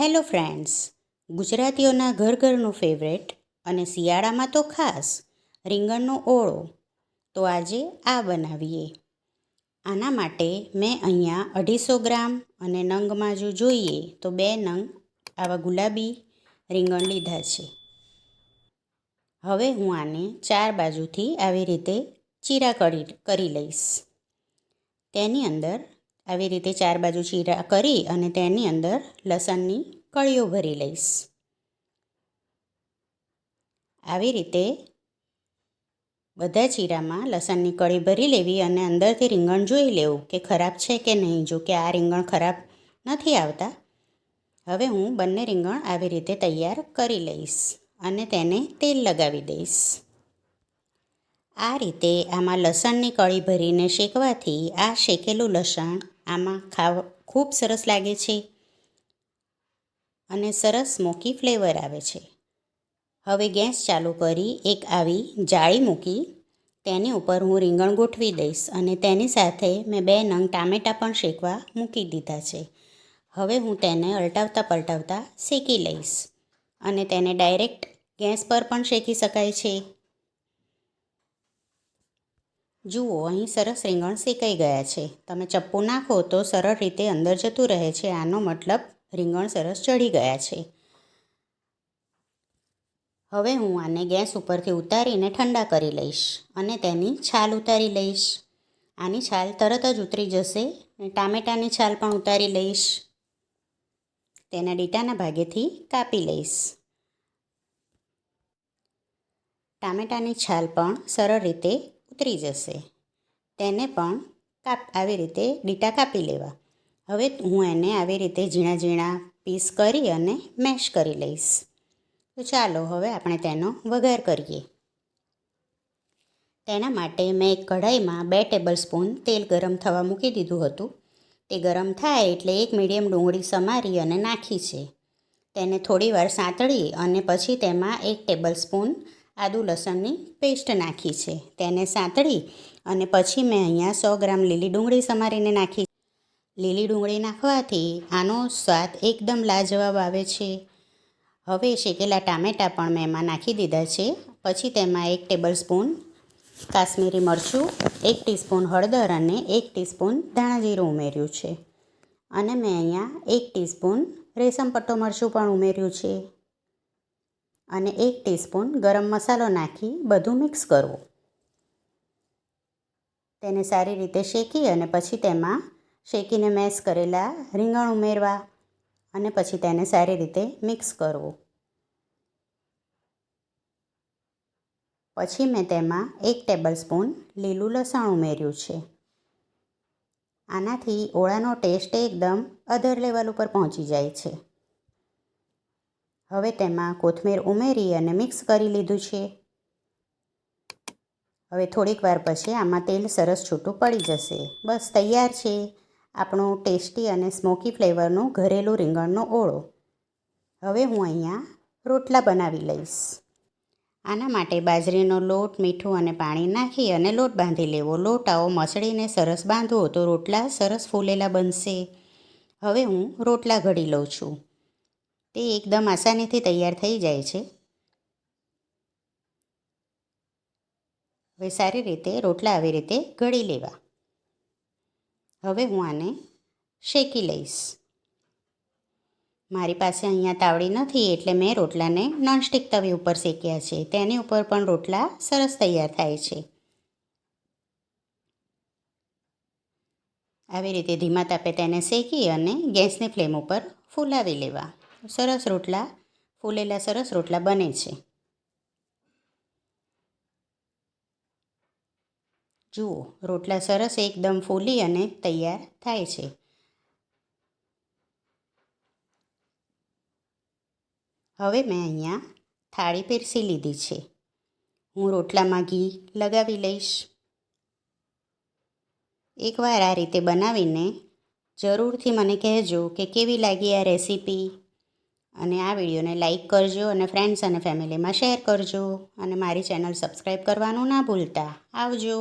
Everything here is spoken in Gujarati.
હેલો ફ્રેન્ડ્સ, ગુજરાતીઓના ઘર ઘરનું ફેવરેટ અને શિયાળામાં તો ખાસ રીંગણનો ઓળો. તો આજે આ બનાવીએ. આના માટે મેં અહીંયા અઢીસો ગ્રામ અને નંગમાં જો જોઈએ તો બે નંગ આવા ગુલાબી રીંગણ લીધા છે. હવે હું આને ચાર બાજુથી આવી રીતે ચીરા કરી કરી લઈશ. તેની અંદર આવી રીતે ચાર બાજુ ચીરા કરી અને તેની અંદર લસણની કળીઓ ભરી લઈશ. આવી રીતે બધા ચીરામાં લસણની કળી ભરી લેવી અને અંદરથી રીંગણ જોઈ લેવું કે ખરાબ છે કે નહીં. જો કે આ રીંગણ ખરાબ નથી આવતા. હવે હું બંને રીંગણ આવી રીતે તૈયાર કરી લઈશ અને તેને તેલ લગાવી દઈશ. આ રીતે આમાં લસણની કળી ભરીને શેકવાથી આ શેકેલું લસણ આમાં ખાવ, ખૂબ સરસ લાગે છે. અને સરસ સ્મોકી ફ્લેવર આવે છે. હવે ગેસ ચાલુ કરી એક આવી જાળી મૂકી તેની ઉપર હું રીંગણ ગોઠવી દઈશ અને તેની સાથે મેં બે નંગ ટામેટાં પણ શેકવા મૂકી દીધા છે. હવે હું તેને અલટાવતા પલટાવતા શેકી લઈશ અને તેને ડાયરેક્ટ ગેસ પર પણ શેકી શકાય છે. જુઓ, અહીં સરસ રીંગણ શેકાઈ ગયા છે. તમે ચપ્પુ નાખો તો સરળ રીતે અંદર જતું રહે છે. આનો મતલબ રીંગણ સરસ ચડી ગયા છે. હવે હું આને ગેસ ઉપરથી ઉતારીને ઠંડા કરી લઈશ અને તેની છાલ ઉતારી લઈશ. આની છાલ તરત જ ઉતરી જશે અને ટામેટાની છાલ પણ ઉતારી લઈશ. તેના ડીટાના ભાગેથી કાપી લઈશ. ટામેટાની છાલ પણ સરળ રીતે ઉતરી જશે. તેને પણ કાપ, આવી રીતે ડીટા કાપી લેવા. હવે હું એને આવી રીતે ઝીણા ઝીણા પીસ કરી અને મેશ કરી લઈશ. તો ચાલો હવે આપણે તેનો વઘાર કરીએ. તેના માટે મેં એક કઢાઈમાં બે ટેબલ સ્પૂન તેલ ગરમ થવા મૂકી દીધું હતું. તે ગરમ થાય એટલે એક મીડિયમ ડુંગળી સમારી અને નાખી છે. તેને થોડીવાર સાંતળી અને પછી તેમાં એક ટેબલ સ્પૂન આદુ લસણની પેસ્ટ નાખી છે. તેને સાંતળી અને પછી મેં અહીંયા સો ગ્રામ લીલી ડુંગળી સમારીને નાખી લીલી ડુંગળી નાખવાથી આનો સ્વાદ એકદમ લાજવાબ આવે છે. હવે શેકેલા ટામેટાં પણ મેં એમાં નાખી દીધા છે. પછી તેમાં એક ટેબલ સ્પૂન કાશ્મીરી મરચું, એક ટીસ્પૂન હળદર અને એક ટીસ્પૂન ધાણાજીરું ઉમેર્યું છે. અને મેં અહીંયા એક ટીસ્પૂન રેશમ પટ્ટો મરચું પણ ઉમેર્યું છે. અને એક ટીસ્પૂન ગરમ મસાલો નાખી બધું મિક્સ કરવું. તેને સારી રીતે શેકી અને પછી તેમાં શેકીને મેશ કરેલા રીંગણ ઉમેરવા અને પછી તેને સારી રીતે મિક્સ કરવું. પછી મેં તેમાં એક ટેબલ સ્પૂન લીલું લસણ ઉમેર્યું છે. આનાથી ઓળાનો ટેસ્ટ એકદમ અધર લેવલ ઉપર પહોંચી જાય છે. હવે તેમાં કોથમીર ઉમેરી અને મિક્સ કરી લીધું છે. હવે થોડીક વાર પછી આમાં તેલ સરસ છૂટું પડી જશે. બસ તૈયાર છે. આપણો ટેસ્ટી અને સ્મોકી ફ્લેવરનો ઘરેલું રીંગણનો ઓળો. હવે હું અહીંયા રોટલા બનાવી લઈશ. આના માટે બાજરીનો લોટ, મીઠું અને પાણી નાખી અને લોટ બાંધી લેવો. લોટ આવો મસળીને સરસ બાંધવો તો રોટલા સરસ ફૂલેલા બનશે. હવે હું રોટલા ઘડી લઉં છું. તે એકદમ આસાનીથી તૈયાર થઈ જાય છે. હવે સારી રીતે રોટલા આવી રીતે ગળી લેવા. હવે હું આને શેકી લઈશ. મારી પાસે અહીંયા તાવડી નથી એટલે મેં રોટલાને નોનસ્ટિક તવી ઉપર શેક્યા છે. તેની ઉપર પણ રોટલા સરસ તૈયાર થાય છે. આવી રીતે ધીમા તાપે તેને શેકી અને ગેસની ફ્લેમ ઉપર ફૂલાવી લેવા. સરસ રોટલા, ફૂલેલા સરસ રોટલા બને છે. જુઓ, રોટલા સરસ એકદમ ફૂલી અને તૈયાર થાય છે. હવે મેં અહીંયા થાળી પીરસી લીધી છે. હું રોટલામાં ઘી લગાવી લઈશ. એકવાર આ રીતે બનાવીને જરૂરથી મને કહેજો કે કેવી લાગી આ રેસીપી. અને આ વિડીયોને લાઈક કરજો અને ફ્રેન્ડ્સ અને ફેમિલીમાં શેર કરજો અને મારી ચેનલ સબસ્ક્રાઈબ કરવાનું ના ભૂલતા. આવજો.